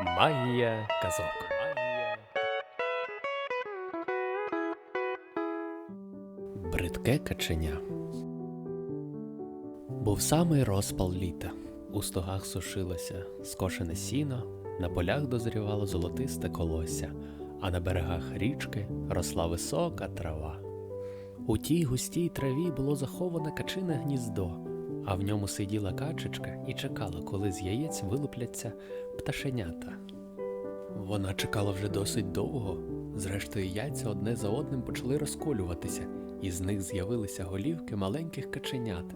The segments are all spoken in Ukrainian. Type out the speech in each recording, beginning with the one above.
Магія казок. Бридке каченя. Був самий розпал літа. У стогах сушилося скошене сіно, на полях дозрівало золотисте колосся, а на берегах річки росла висока трава. У тій густій траві було заховане качине гніздо, а в ньому сиділа качечка і чекала, коли з яєць вилупляться пташенята. Вона чекала вже досить довго. Зрештою, яйця одне за одним почали розколюватися, і з них з'явилися голівки маленьких каченят.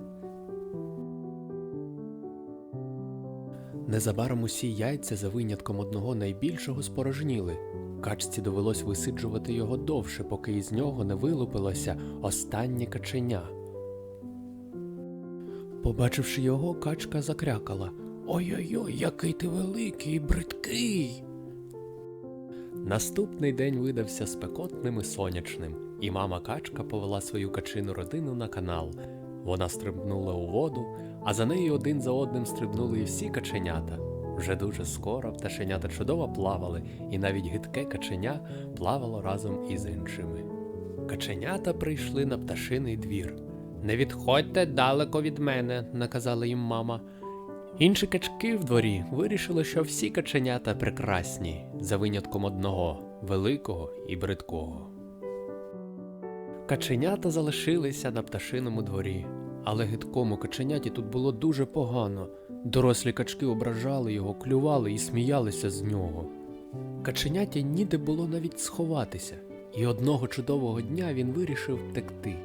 Незабаром усі яйця за винятком одного найбільшого спорожніли. Качці довелось висиджувати його довше, поки із нього не вилупилося останнє каченя. Побачивши його, качка закрякала Ой-ой-ой, який ти великий бридкий. Наступний день видався спекотним і сонячним, і мама качка повела свою качину родину на канал. Вона стрибнула у воду, а за нею один за одним стрибнули і всі каченята. Вже дуже скоро пташенята чудово плавали, і навіть гидке каченя плавало разом із іншими. Каченята прийшли на пташиний двір. Не відходьте далеко від мене, наказала їм мама. Інші качки в дворі вирішили, що всі каченята прекрасні, за винятком одного великого і бридкого. Каченята залишилися на пташиному дворі, але гидкому каченяті тут було дуже погано. Дорослі качки ображали його, клювали і сміялися з нього. Каченяті ніде було навіть сховатися, і одного чудового дня він вирішив втекти.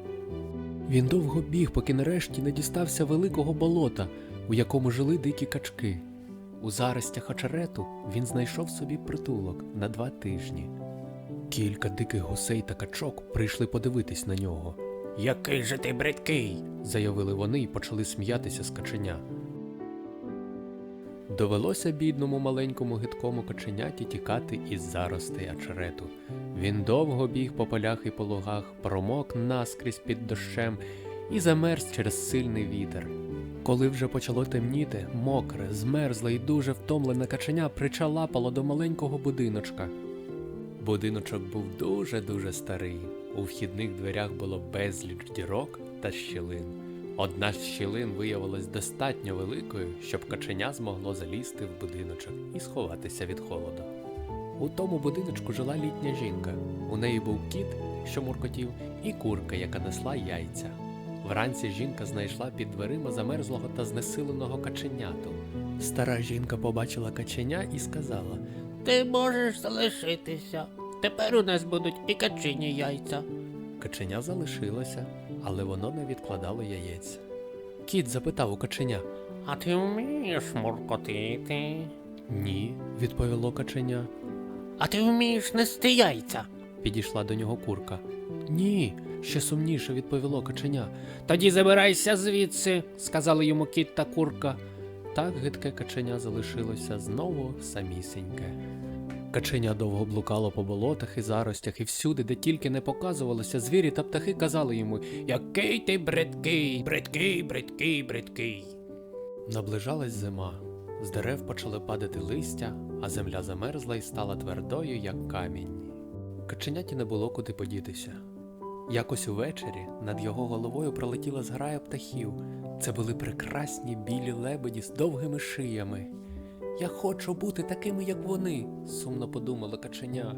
Він довго біг, поки нарешті не дістався великого болота, у якому жили дикі качки. У заростях очерету він знайшов собі притулок на два тижні. Кілька диких гусей та качок прийшли подивитись на нього. Який же ти бридкий, заявили вони і почали сміятися з каченя. Довелося бідному маленькому гидкому каченяті тікати із заростей очерету. Він довго біг по полях і по лугах, промок наскрізь під дощем і замерз через сильний вітер. Коли вже почало темніти, мокре, змерзле і дуже втомлене каченя причалапало до маленького будиночка. Будиночок був дуже-дуже старий. У вхідних дверях було безліч дірок та щілин. Одна з щілин виявилась достатньо великою, щоб каченя змогло залізти в будиночок і сховатися від холоду. У тому будиночку жила літня жінка. У неї був кіт, що муркотів, і курка, яка несла яйця. Вранці жінка знайшла під дверима замерзлого та знесиленого каченяту. Стара жінка побачила каченя і сказала: Ти можеш залишитися. Тепер у нас будуть і качині яйця. Каченя залишилося, але воно не відкладало яєць. Кіт запитав у каченя. А ти вмієш муркотити? Ні, відповіло каченя. А ти вмієш нести яйця? Підійшла до нього курка. Ні, ще сумніше відповіло каченя. Тоді забирайся звідси, сказали йому кіт та курка. Так гидке каченя залишилося знову самісіньке. Каченя довго блукало по болотах і заростях, і всюди, де тільки не показувалося, звірі та птахи казали йому Який ти бридкий, бридкий, бридкий, бридкий. Наближалась зима. З дерев почали падати листя, а земля замерзла і стала твердою, як камінь. Каченяті не було куди подітися. Якось увечері над його головою пролетіла зграя птахів. Це були прекрасні білі лебеді з довгими шиями. Я хочу бути такими, як вони, сумно подумала каченя.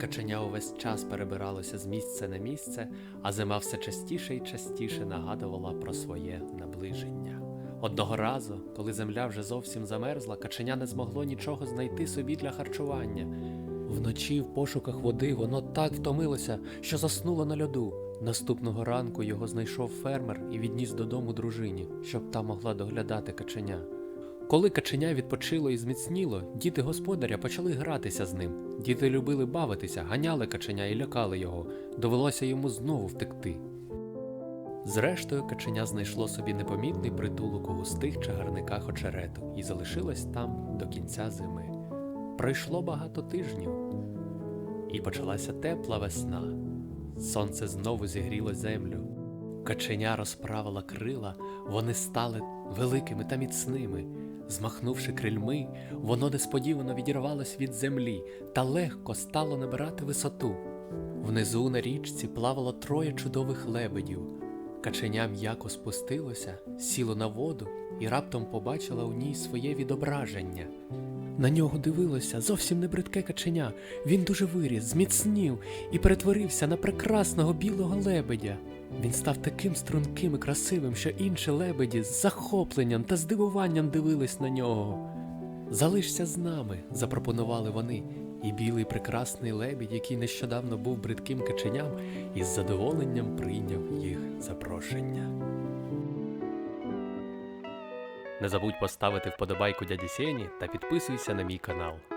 Каченя увесь час перебиралося з місця на місце, а зима все частіше і частіше нагадувала про своє наближення. Одного разу, коли земля вже зовсім замерзла, каченя не змогло нічого знайти собі для харчування. Вночі в пошуках води воно так втомилося, що заснуло на льоду. Наступного ранку його знайшов фермер і відніс додому дружині, щоб та могла доглядати каченя. Коли каченя відпочило і зміцніло, діти господаря почали гратися з ним. Діти любили бавитися, ганяли каченя і лякали його. Довелося йому знову втекти. Зрештою, каченя знайшло собі непомітний притулок у густих чагарниках очерету і залишилось там до кінця зими. Пройшло багато тижнів, і почалася тепла весна. Сонце знову зігріло землю. Каченя розправила крила, вони стали великими та міцними. Змахнувши крильми, воно несподівано відірвалось від землі та легко стало набирати висоту. Внизу на річці плавало троє чудових лебедів. Каченя м'яко спустилося, сіло на воду і раптом побачила у ній своє відображення. На нього дивилося зовсім не бридке каченя. Він дуже виріс, зміцнів і перетворився на прекрасного білого лебедя. Він став таким струнким і красивим, що інші лебеді з захопленням та здивуванням дивились на нього. Залишся з нами, запропонували вони, і білий прекрасний лебідь, який нещодавно був бридким каченям, із задоволенням прийняв їх запрошення. Не забудь поставити вподобайку дяді Сені та підписуйся на мій канал.